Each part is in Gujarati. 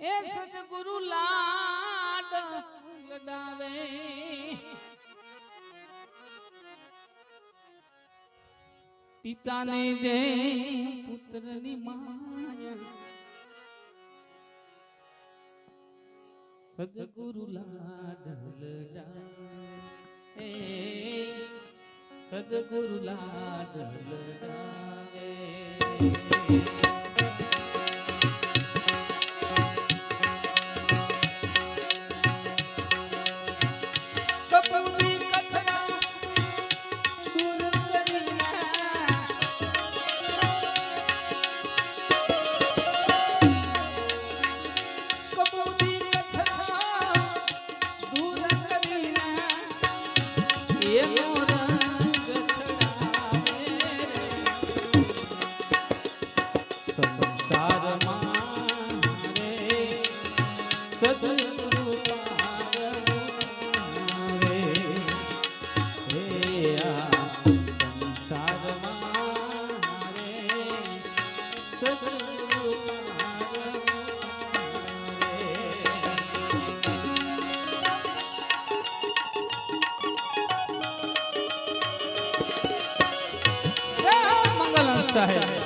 એ સદગુરુ લાડ લડાવે. પિતાને જે પુત્રની માયા. સદગુરુ લાડ લડાવે. સદગુરુ લાડ લડાવે. है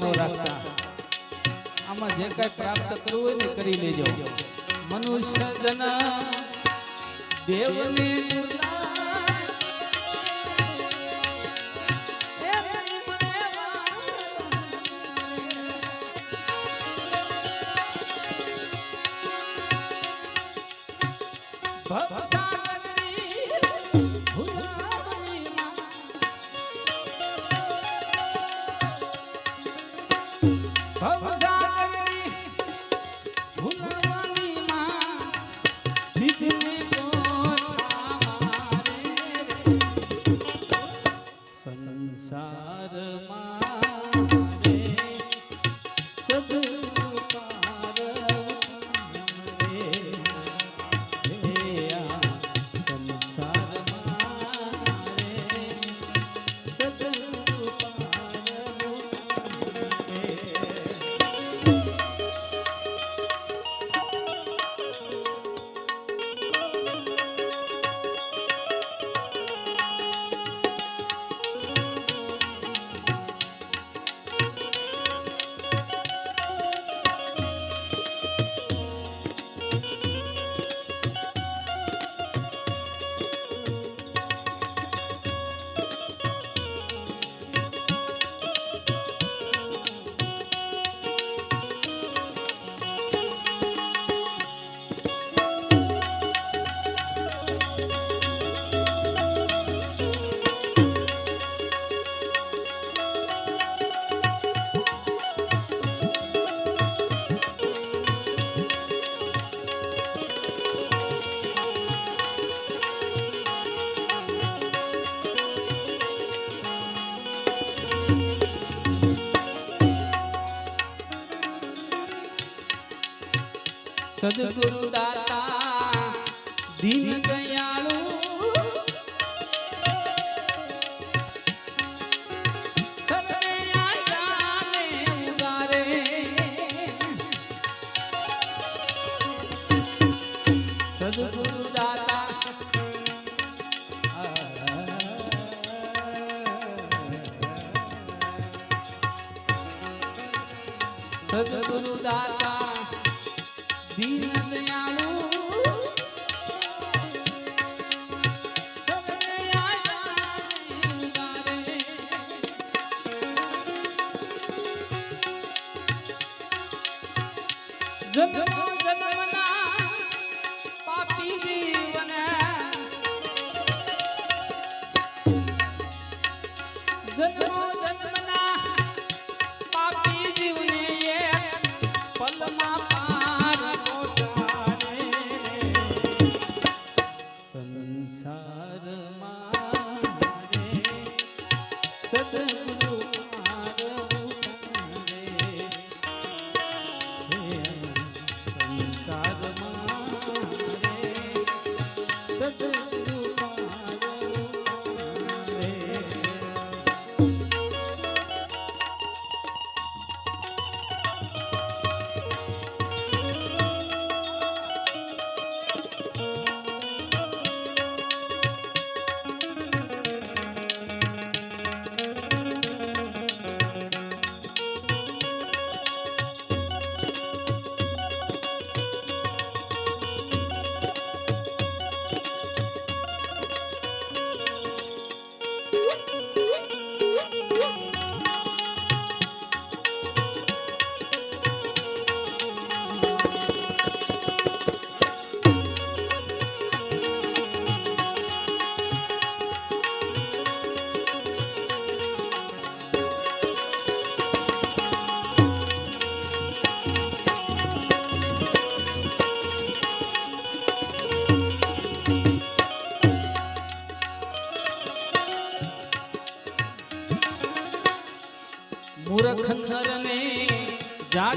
વાટે ન રાખતા. આમાં જે કઈ પ્રાપ્ત કરવું હોય ને કરી લેજો. મનુષ્ય જન દેવની સદગુરુ દાતા દીન દયાળુ. સદગુરુ દાતા સદગુરુ દાતા દીન સંસારમાં સદગુરુ যার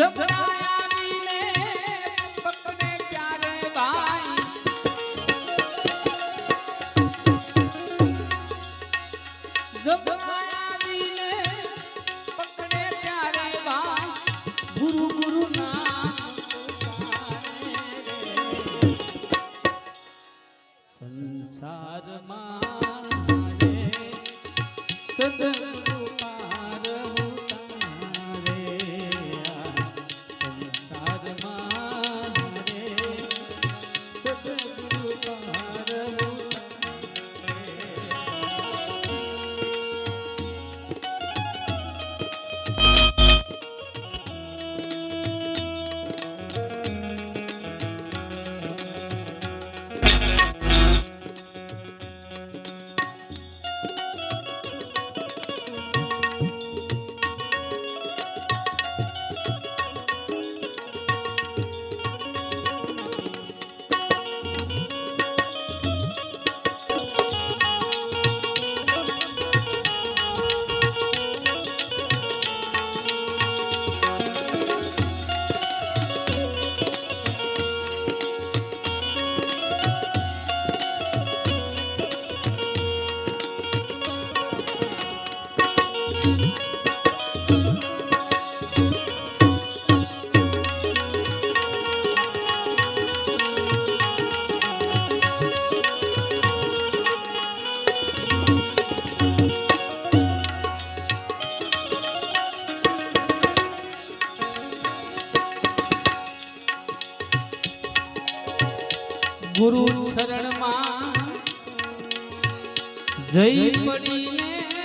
जब ગુરુ શરણમાં જઈ પડીને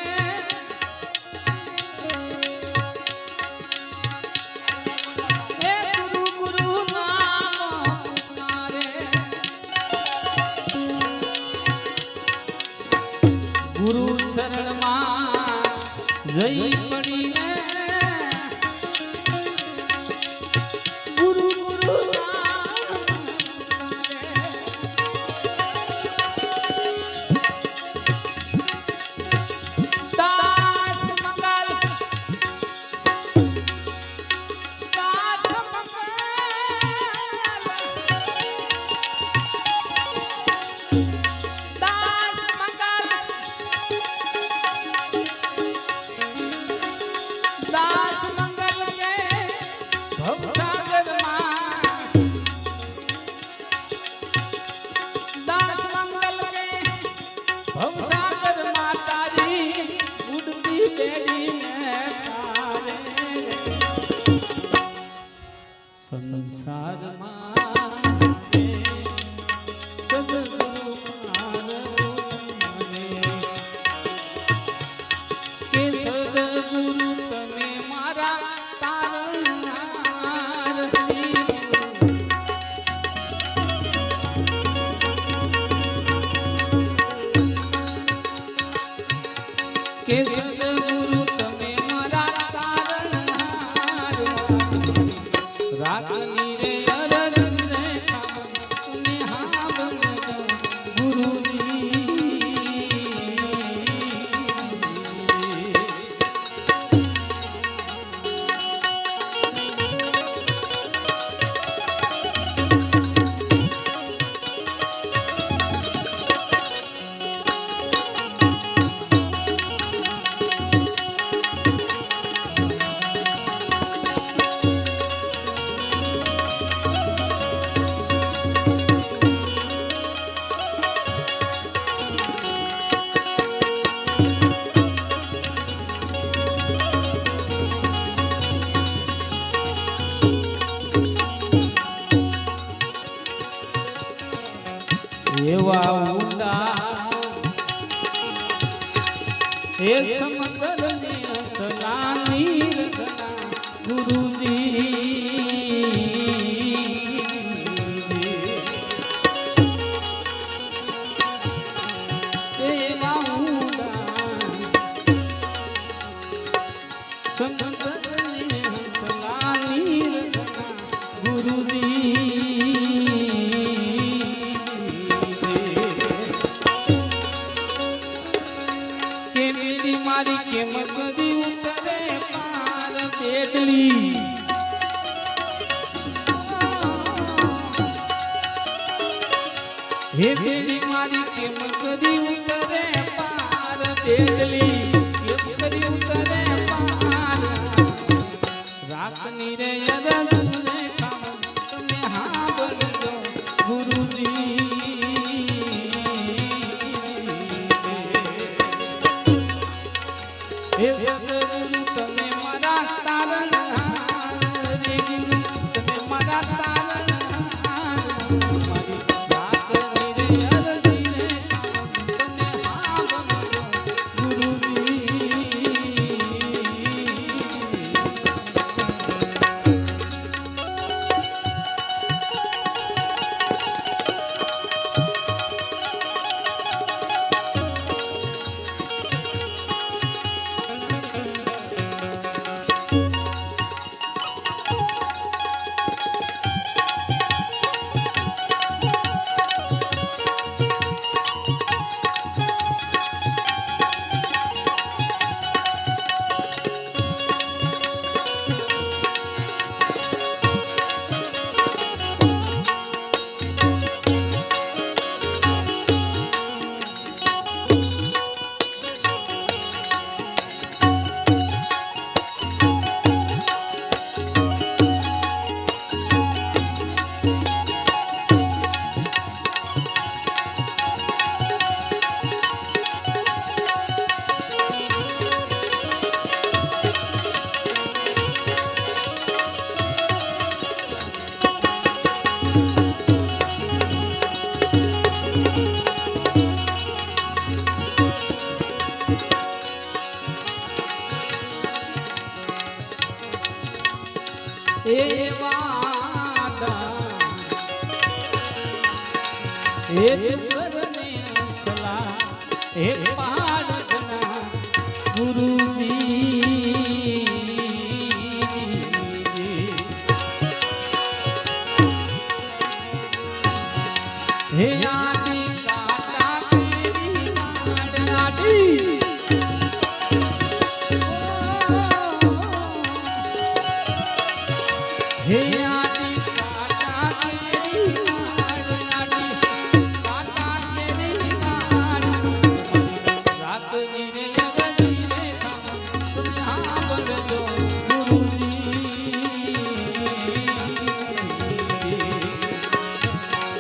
Sadma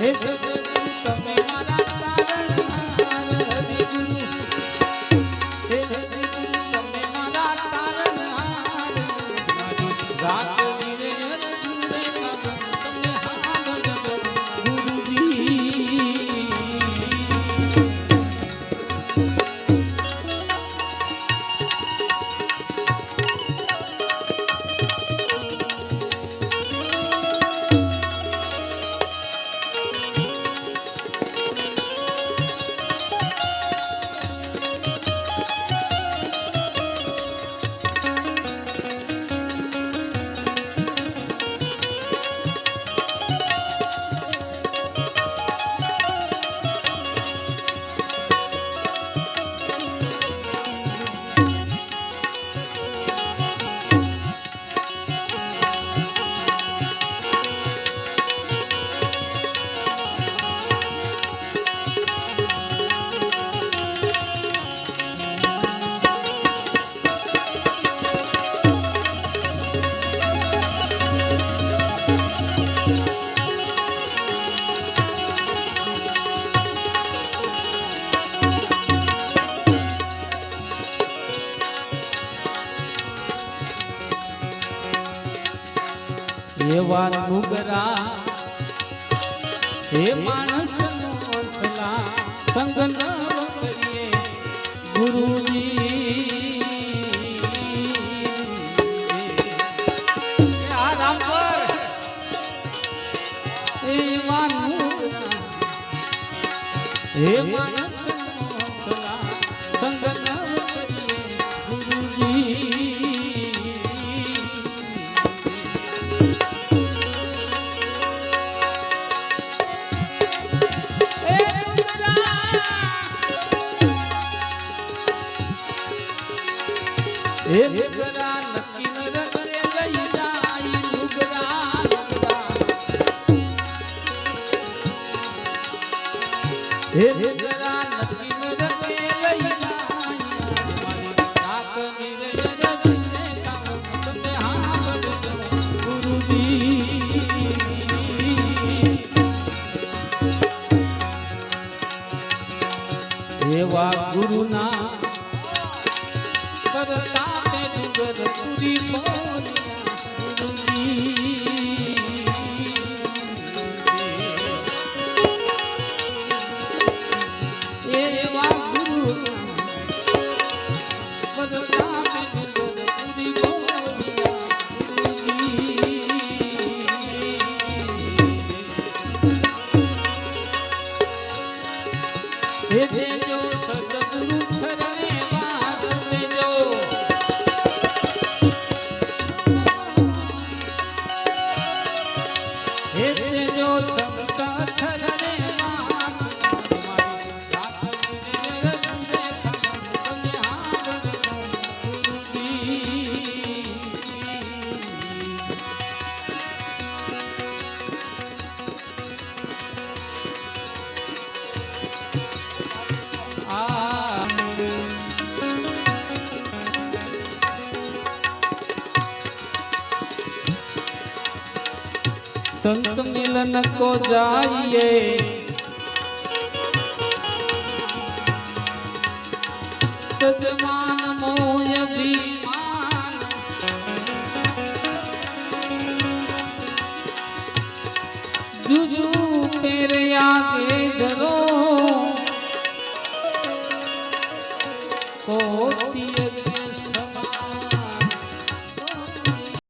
রেছে હે માનસ સલા સંગન Yeah, yeah, yeah. ગુના કરતા મેં ડુંગર પૂરી એવા ગુરુ કરતા મેં ડુંગર પૂરી Hey, hey, संत मिलन को जाइए। सजमान मोय बीमान जुजू पेरे आगे धरो।